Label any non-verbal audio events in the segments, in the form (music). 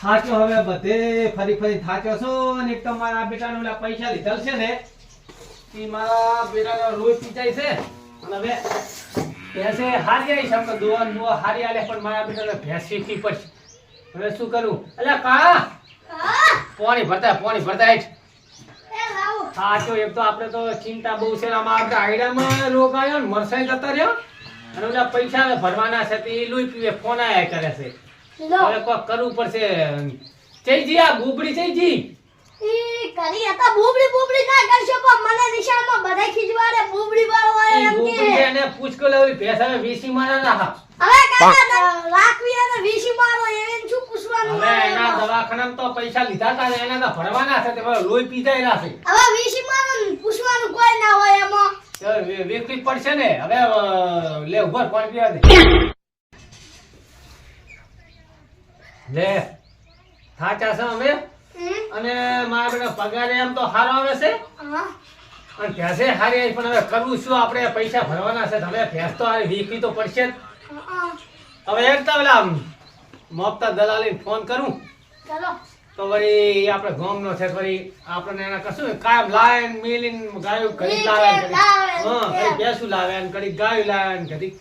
થાક્યો હવે બધે ફરી ફરી થાક્યો છો તો મારા બેટાને ઓલા પૈસા લીધેલ છે ને એ મારા બેટાનો રોજ પીચાય છે. અને હવે ભેંસે હારી આવી છે તો દોવા ને હારી આલે, પણ મારા બેટાને ભેંસ શીખવી પડશે. હવે શું કરું? અલ્યા કા પાણી ભરતા પાણી ભરતા હેઠ. હા તો એક તો આપણે તો ચિંતા બહુ છે આમાં આપણે આયડામાં રોગ આવ્યો ને, મરસાઈ જતા રહ્યો. અને ઓલા પૈસા ભરવાના છે, તે લોહી પીવે, ફોન આયા કરે છે. હવે કોક કરવું પડશે. જયજી આ ગુબડી ચઈજી ઈ ગુબડી એને પૂછકો લેવી ભેંસ હવે વીસી મારો એને શું પૂછવાનું હવે એના દવાખાનામાં તો પૈસા લીધા તા ને એના તો ભરવાના છે તે લોહી હવે વીસી મારો પૂછવાનું કોઈ ના હોય એમાં. વેકલી પડશે ને. હવે લે ઉભર પાણી દે. લે થાચા છે અમે? અને મારા બેટા પગાર એમ તો સારો આવે છે. અને ભેંસે હારી આવી? પણ હવે કરવું શું? આપણે પૈસા ભરવાના છે. હવે ભેંસ તો હારી વીકવી તો પડશે જ. હવે એક તો પેલા મોપતા દલાલી ફોન કરું. ચલો. તો વળી આપણે ગામનો છે તો વળી આપણને એના કશું ને કાયમ લાયન મિલીન ગાયું ઘડીક લાવે ને હા ઘડીક ભેંસું લાવે કડી ગાયું લાવે ને ઘડીક.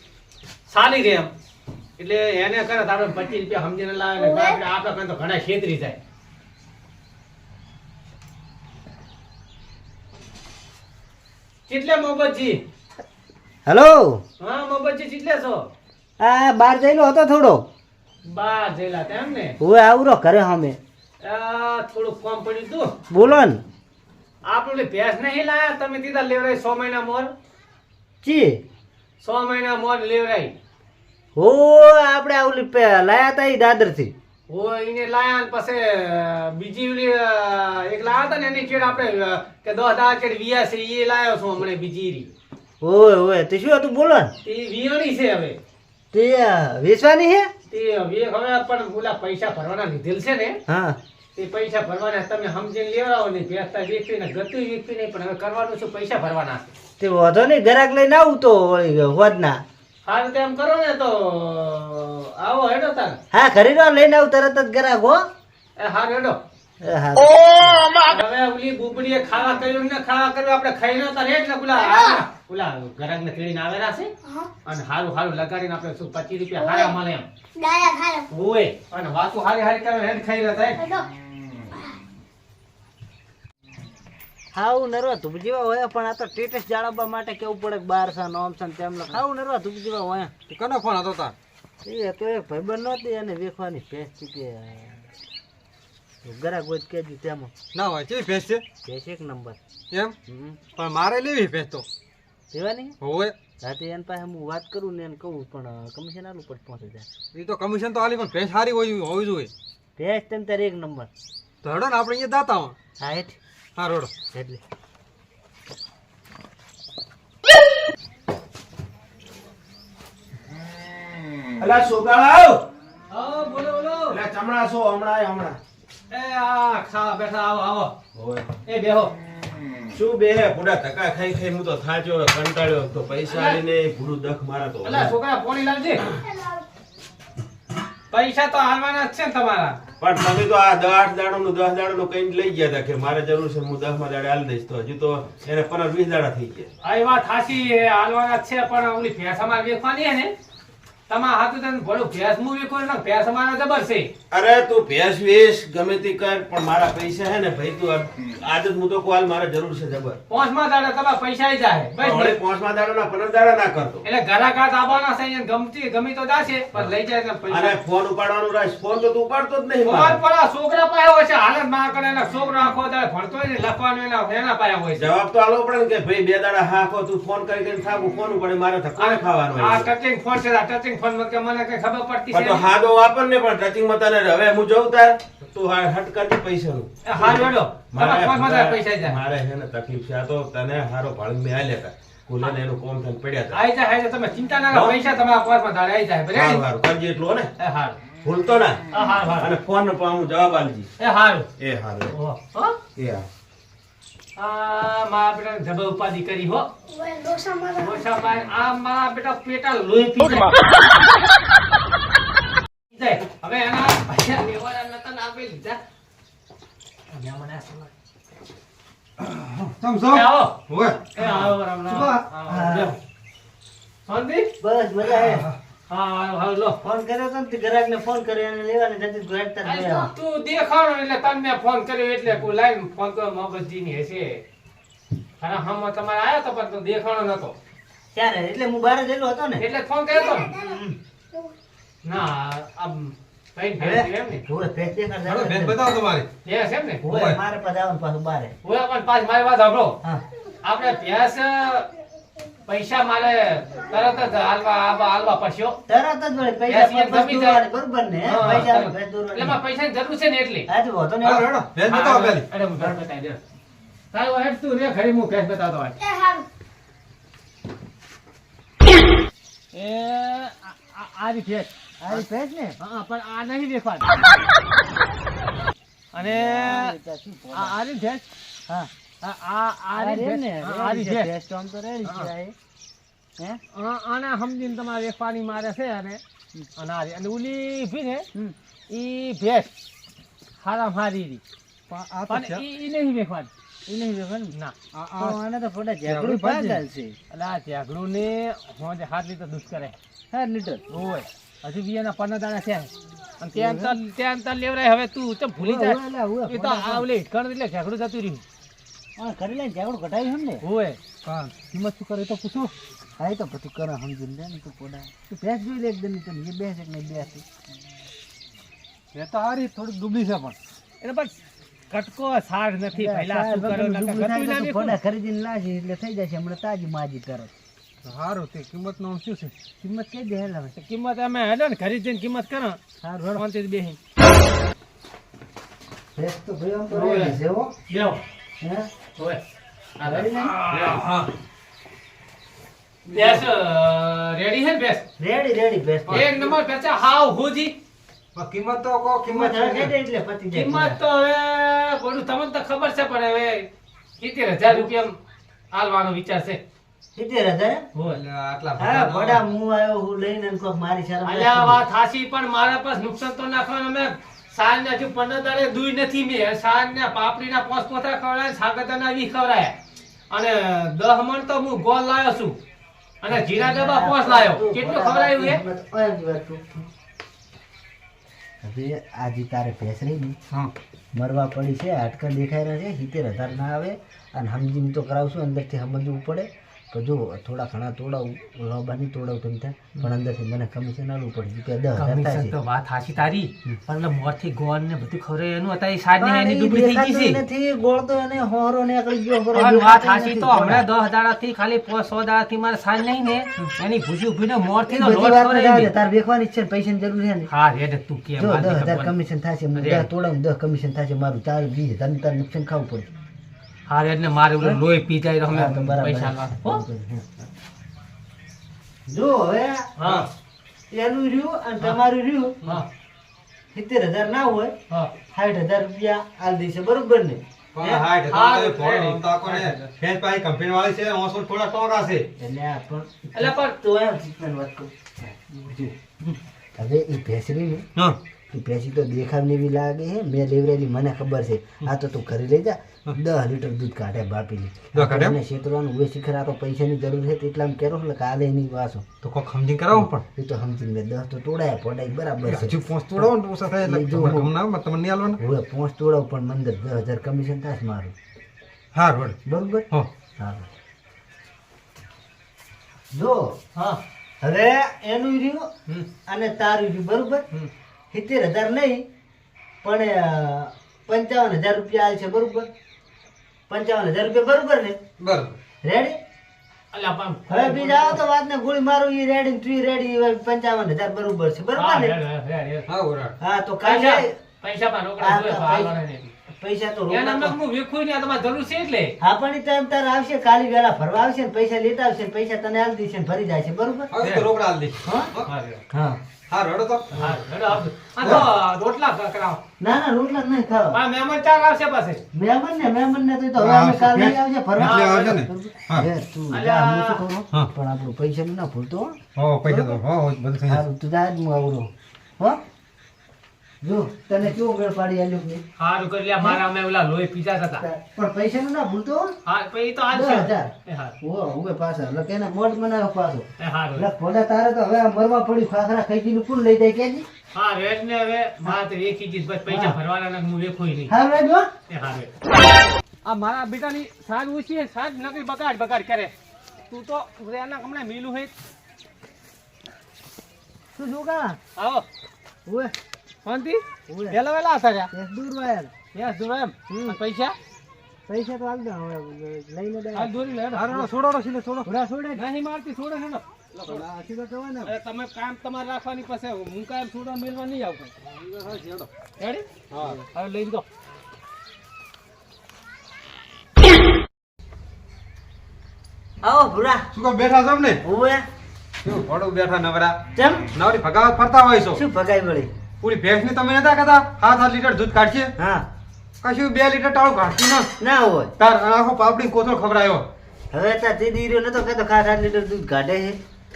સારી રહે એમ. એટલે એને કરે તો આપણે પચીસ રૂપિયા સમજીને લાવે ને આપણે આપણે તો ઘણા ખેતરી જાય. કેટલે મોહબ્બતજી હેલો? હા મોહબ્બતજી કેટલે છો? આ બાર જઈલો હતો થોડો. બાર જઈલા તેમ ને હવે આવરો ઘરે અમે આ થોડું કોમ પડ્યું તું બોલો ને. આપણે ભેંસ નહીં લાયા? તમે દીધા લેવરાય સો મહિના મોર ચી? સો મહિના મોર લેવરાય. હો આપણે ઓલી લાયા તા એ દાદરથી ઓ એને લાયા ને પછી બીજી ઓલી એક લાયા હતા ને એની ચેડ આપણે કે દસ દાડા ચેડ વિયા છે એ લાયો છું હમણે બીજી રી. ઓય ઓય તે શું હતું બોલો તે વિયાણી છે હવે. તે વેચવાની હે તે હવે હવે પણ ઓલા પૈસા ભરવાના લીધેલ છે ને. હા. તે પૈસા ભરવાના તમે સમજીને લેવડાવો ને ભેંસતા વેચવી ને ગતું વેચવી નહીં પણ હવે કરવાનું શું પૈસા ભરવાના તે વધો નહીં ગરાક લઈને આવું તો હોદના. હાલ એમ કરો ને તો આવો હેડો તાર. હા ખરીદવા લઈને આવું તરત જ ગરાક હો એ હાર હેડો. હા. હવે ઓલી બુબડીએ ખાવા કર્યું ને ખાવા કર્યું આપણે ખાઈ નતા રે એટલે પેલા આ- પેલા ગરાગ ને તેડીને આવેલા છે? અને હારું હારું લગાડીને આપણે શું પચીસ રૂપિયા હારા મળે એમ. ડાયા અને વાતું હારી હારી કરે હેડ ખાઈ રહ્યા થાય ખાવું નરવા ધૂપ જેવા હોય પણ આ તો ટેટસ જાળવવા માટે કેવું પડે બાર છે નોમ છે તેમ ખાવું નરવા ધૂપ જેવા હોય. કનો ફોન હતો તાર? એ તો એક ભાઈબંધ નહોતી એને વેખવાની ભેંસ છે કે હોય તો કહેજો તેમાં. ના હોય કેવી ભેંસ છે? ભેંસ એક નંબર. એમ? પણ મારે લેવી ભેંસ તો. લેવાની? હોય. સાથે એન પાસે હું વાત કરું ને એને કહું પણ કમિશન આલું પડે પહોંચે જાય એ તો કમિશન તો આલી પણ ભેંસ સારી હોય હોવી જોઈએ ભેંસ તેમ તારે એક નંબર. ધડો ને આપણે અહીંયા દાતા હા હેઠ. હા રોડો એટલે. અલા છોકરાઓ હા બોલો બોલો. અલા ચમડા છો હમણાં હમણાં. એ આ ખાવા બેઠા આવો આવો. ઓય એ બેહો. શું બે? પૂરા ધક્કા ખાઈ ખાઈ હું તો થાચ્યો કંટાળ્યો તો પૈસા આલીને ભૂરું દખ મારા તો અલા છોકરા પોણી લાવજે. પૈસા તો હાલવાના જ છે ને તમારા. પણ તમે તો આ દસ આઠ દાડો નું દસ દાડો નું કઈ લઈ ગયા હતા કે મારે જરૂર છે, હું દસમાં દાડે હાલ દઈશ. તો હજુ તો એને પંદર વીસ દાડા થઈ ગયા. આ વાત સાચી હાલવાના છે, પણ ઓલી ભેંસ અમારે વેચવાની ને? તમારા હાથું તને ભલું ભેંસ મુ વેકો ને ભેંસ અમારા જબર છે. અરે તું ભેંસ વેસ ગમે તે કર પણ મારા પૈસા હે ને ભાઈ તું આજ જ હું તો કોલ મારે જરૂર છે જબર. પાંચમા દાડા તમા પૈસા આઈ જાય બસ હવે પાંચમા દાડા ના પંદર દાડા ના કરતો એટલે ઘરાકાત આવવાના છે ને ગમતી ગમી તો જાશે પણ લઈ જાય ને પૈસા. અરે ફોન ઉપાડવાનું રાખ ફોન તો તું ઉપાડતો જ નહીં ફોન. પર આ છોકરા પાયા હોય છે હાલતમાં કરે એના છોકરા આખો દાડે ભણતો હોય ને લખવાનું એના એના પાયા હોય જવાબ તો આલો પડે ને કે ભાઈ બે દાડા હાખો તું ફોન કરી કરીને થાકું ફોન પડે મારે તો કોને ખાવાનું આ ટચિંગ ફોન છે આ ટચિંગ ફોનમાં કે મને કઈ ખબર પડતી છે તો. હાદો વાપર ને પણ ટચિંગમાં તને હવે હું જોઉં તાર તું હા હટ કરજે પૈસા નું હા જોડો મારા ફોનમાં તારા પૈસા જાય. મારે છે ને તકલીફ છે. આ તો તને હારો ભાડું મે આલ્યા હતા કુલર ને એનું કોમ થન પડ્યા તા. આઈ જાય આઈ તમે ચિંતા ના કરો. હો? પૈસા તમારા માં ધારે આઈ જાય. બરાબર હારું હારું. કરજે એટલો ને. હા ભૂલતો ના. હા હારું અને ફોન પર હું જવાબ આલજી એ હારું. એ હારું. હો? એ હા મારા બેટા જબર ઉપાધિ કરી હો. ઓછા પાય આ મારા બેટા પેટા લોહી પી જાય. હવે એના પૈસા લેવાના નતા ને આપી લીધા અને મને સમજ. આવો. ઓય. આવો રામ રામ. બસ મજા આવે. હા આવો, લો. ફોન કર્યો તો ને તે ગ્રાહકને ફોન કર્યો અને લેવાની જતી ગ્રાહક તરફ તું દેખાડો એટલે તમને ફોન કર્યો એટલે કોઈ લાઈન ફોન કર્યો મોહબ્બતજીની હશે. અને હમ તમારે આયો તો પણ તું દેખાડો નતો. ત્યારે એટલે હું બહાર ગયેલો હતો ને. એટલે ફોન કર્યો તો? ના આમ આપણે ભેંસ પૈસા મારે તરત જ હાલવા હાલવા હાલવા તરત જ પૈસા બરોબર ને? પૈસા. એટલે જરૂર છે ને એટલી. હા, તો વાંધો નહીં. હેડો હેડો બેન બતાવો પેલી અરે હું ઘર બતાવી દઉં. તારું હેડ તું રે ખરી હું ભેંસ બતાવતો હોય એ આ રી ભેંસ આ ઈ ભેંસ ને? હા પણ આ નહીં દેખાડ (laughs) અને આ રી હા. આને સમજીને તમારે પાણી મારે છે અને અનારી. અને ઉલી ભી ને. ઈ ભેંસ હારામ હારી રી પણ ઈ નહીં વેફાની ઈ નહીં વેફર ના? આ તો આ આને તો ફોટા ઝઘડું ઝઘડું પાગલ છે. એટલે આ ઝાગડું ને હોજે હાથ લીટર દૂધ કરે. સાત લીટર. હોય હજુ બી એના પન્ના દાણા છે. અને ત્યાં લેવરાય હવે તું તો ભૂલી જાય. એ તો ફોટા આ ઓલે હિટકણ એટલે ઝાગડું જતું રહ્યું. કરી ને? હોય. કિંમત શું કરે તો પૂછું હા, તો બધું કરે, સમજી લે ને તું ભેંસ જોઈ લે એકદમ તને, એ એક ને એ એ તો હારી થોડીક ડૂબી છે પણ એટલે બસ કટકો સાર નથી પહેલા શું કરો વગરનું નકર ડૂબું થાય ગતું તો ના તું વેખું. ફોટા ખરીદીને લાવજે એટલે થઈ જશે હમણાં તાજી માજી કરો સારું તે કિંમતનું શું છે કિંમત કઈ દે હેલા હવે. કિંમત અમે હેડો ને ખરીદી ને કિંમત કરો સારું હેડો. શાંતિથી બેસી ભેંસ તો ભાઈ આમ. રેડી છે, હો. બેહો હે? હોય આ રેડી ને? હા. બેસ રેડી છે બેસ? રેડી રેડી ભેંસ એક નંબર પેચા હાવ હોજી. કિંમત તો કો કિંમત કિંમત હવે કહી દે એટલે પતી જાય કિંમત તો હવે બધું તમને તો ખબર છે પણ હવે સિત્તેર હજાર રૂપિયા હાલવાનો વિચાર છે. સિત્તેર હજાર આટલા ભડા હું આવ્યો હું લઈને ને મારી શરમ વાત હાસી પણ મારા પાસે નુકસાન તો નાખવાનું અમે સાંજ ને હજુ પંદર દાડે દૂર નથી મેં સાંજ પાપડીના પાપડી ના પોસ પોથા ખવડાય સાગતના વી ખવડાય. અને દહ મણ તો હું ગોળ લાવ્યો છું. અને જીરા ડબ્બા પાંચ લાવ્યો કેટલું ખવડાયું એ. હવે આજે તારે ભેંસ રહી મરવા પડી છે હાટકા દેખાઈ રહ્યા છે હિતેર હજાર ના આવે. અને સમજીને તો કરાવશું અંદરથી સમજવું પડે. તો જો થોડા ઘણા તોડાવું લોબા નહીં તોડાવું તમે ત્યાં પણ અંદરથી મને કમિશન આલવું પડે. કે દસ થાય છે. વાત હાચી તારી. પણ મોરથી ગોળ ને બધું ખરે એનું હતા એ સાજ ને એની ઈ થઈ ગઈ છે. નથી. ગોળ તો એને હોરો નીકળી ગયો હોરો વાત હાચી. તો હમણાં દસ દાડાથી ખાલી પાંચ સો દાડાથી મારે સાજ નહીં ને એની ભૂસી ઉભીને મોરથી બધી લોટ વાત તો દે, દે. તારે વેચવાની જ છે પૈસા ની જરૂર છે ને. હા રેડ તું કે જો મારી દસ હજાર ખબર. કમિશન થશે હું અરે. દસ તોડાવું 10 કમિશન થશે મારું ચાર વીસ હજાર તારે નુકસાન ખાવું પડે. હા એટલે મારે ઓલું લોહી પી જાય અમે. પૈસા. હો? જો હવે હા. એનું રહ્યું અને તમારું રહ્યું. હા. સિત્તેર હજાર ના હોય હા. સાઠ હજાર રૂપિયા આલ દેશે બરોબર ને. હવે એ ભેસરી ને ભેંસી તો દેખાવની બી લાગે છે મેં લેવરેલી મને ખબર છે. આ તો તું ઘરે લઈ જા દસ લીટર દૂધ કાઢે દસ કાઢે શેતરવાનું હોય શિખર આ તો પૈસાની જરૂર છે એટલા કેરો એટલે કાલે એની વાસો. તો કોક સમજી કરાવો પણ. એ તો સમજી મેં દસ તો તોડાય પડાય બરાબર છે. હજુ પોસ્ટ તોડાવો ને ઓછા થાય એટલે તમને નહીં આલવાનું હવે પોંચ તોડાવ પણ મંદર દસ હજાર કમિશન થાય મારું. હા રોડ બરોબર? હો. હા જો હા. હવે એનું રહ્યું અને તારું રહ્યું બરોબર. સિત્તેર હજાર નહીં પણ પંચાવન હજાર રૂપિયા છે બરોબર. પંચાવન હજાર રૂપિયા બરોબર ને બરોબર. રેડી હવે બીજા આવો તો વાત ને ગોળી મારું ઈ રેડી ને તું રેડી પંચાવન હજાર બરોબર છે. હા, બરોબર ને. હા તો પૈસા કાલે પૈસા તો તો પૈસા- તો રોકડા અંદર હું વેખું ને આ તમારે જરૂર છે એટલે. હા પણ ટાઈમ તારે આવશે કાલી વેલા ફરવા આવશે ને પૈસા લેતા આવશે પૈસા તને આલ દેશે ને ફરી જાય છે બરોબર? રોકડા આલ દે હા. હા, રેડ. હા હા રડો તો. હા, રેડ, આ તો રોટલા કરાવો ના ના રોટલા નહીં ખાવા. આ મહેમાન ચાર આવશે પાસે મહેમાન ને મહેમાન ને તો હવે અમે કાલ લઈ ફરવા. એટલે ને. હા. તું અલ્યા. શું કહું? પણ આપણું પૈસા ના ભૂલતો હો. હો પૈસા તો હો હો, બધું સારું તું જા હું આવડું હો. જો તને કેવો મેળ પાડી આલ્યો કે હારું કરી લ્યા મારા અમે ઓલા લોહી પીતા હતા પણ પૈસાનું ના ભૂલતો હો. પછી તો આજ દસ છે. હજાર. એ હારું ઓ હવે પાછા એટલે કેને મોડ બનાવ્યો પાછો. એ હારું. એટલે ભોળા તારે તો હવે આ મરવા પડી ખાખરા ખાઈ કોણ લઈ જાય કેજી હા રેટ ને હવે મારે તો એક ચીજ બસ પૈસા ભરવાના ને હું વેખોઈ નહીં. હા રાજો એ હારું આ મારા બેટાની સાજ ઓછી છે સાજ નકરી બગાડ બગાડ કરે. તું તો એના હમણાં મિલું હે. શું જોગા? આવો. ઓએ શાંતિ? વેલા વેલા એક દૂર વાયર યસ દુરો એમ. પૈસા? પૈસા તો દો હવે લઈને દે. આ દોરી લે હારો છોડો સીધે છોડો. થોડા છોડે નહીં મારતી છોડો છોડો તમે કામ તમારે રાખવાની પાસે હું કામ છોડવા મેળવા નહીં આવું રેડી હા. હવે લઈ દો આવો ભૂરા. શું કહો બેઠા છો ને? ઓએ શું ભડું બેઠા નવરા? કેમ નવરી ભગાવત ફરતા હોય છો? શું ભગાઈ વળી? પૂરી ભેંસની તમે નતા કહેતા હાથ હાથ લીટર દૂધ કાઢશે હા. કશું બે લીટર ટાળું કાઢતી ન ના હોય. તાર આખો પાપડી કોથળો ખવડાયો. હવે તા તે દીરો નતો કહેતો હાથ આઠ લીટર દૂધ કાઢે છે.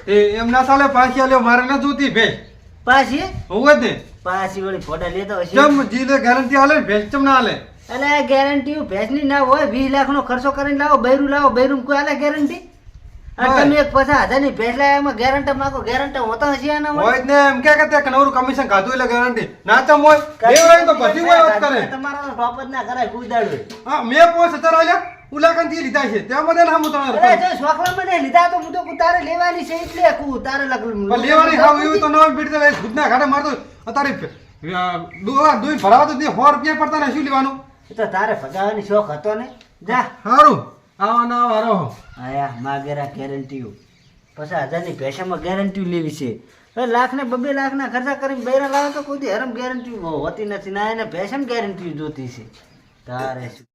એ એમ ના સાલે પાછી આલ્યો મારે ન જોતી ભેંસ. પાછી? હોય જ ને. પાછી વળી ફોટા લેતો હશે. ચમ જીલે ગેરંટી આલે ને ભેંસ ચમ ના આલે? અલે ગેરંટી ભેંસની ના હોય વીસ લાખ નો ખર્ચો કરીને લાવો બૈરું લાવો બૈરું કોઈ આલે ગેરંટી. તમે એક પચાસ હજારની ભેંસ લાવ્યા એમાં માંગો ગેરંટી હોતા હશે આના હોય ને એમ કે કે તે નવરું કમિશન ખાધું એટલે ગેરંટી ના ચમ હોય બે હોય તો બધી હોય વાત કરે. તમારા ટોપ જ ના કરાય કુદાડું હા મેં પાંચ હજાર આલ્યા ઉલાકનથી લીધા છે. ત્યાં બધા ના હું અરે જો શોખલા મને લીધા તો હું તો લેવાની છે એટલે કુ તારે લગલું લેવાની ખાવ એવું તો તો ઘાટે મારતો અત્યારે દુવા દુઈ ભરાવા તો સો રૂપિયા પડતા ને શું લેવાનું? તો તારે ભગાવાની શોખ હતો ને. જા. સારું. આવા ના વારો આયા માગેરા ગેરંટીઓ પચાસ હજારની પૈસામાં ગેરંટી લેવી છે. હવે લાખ ને બબે ખર્ચા કરીને બૈરા લાવે તો કોઈ હરમ ગેરંટી હોતી નથી. ના, એને પૈસામાં ગેરંટી જોતી છે. તારે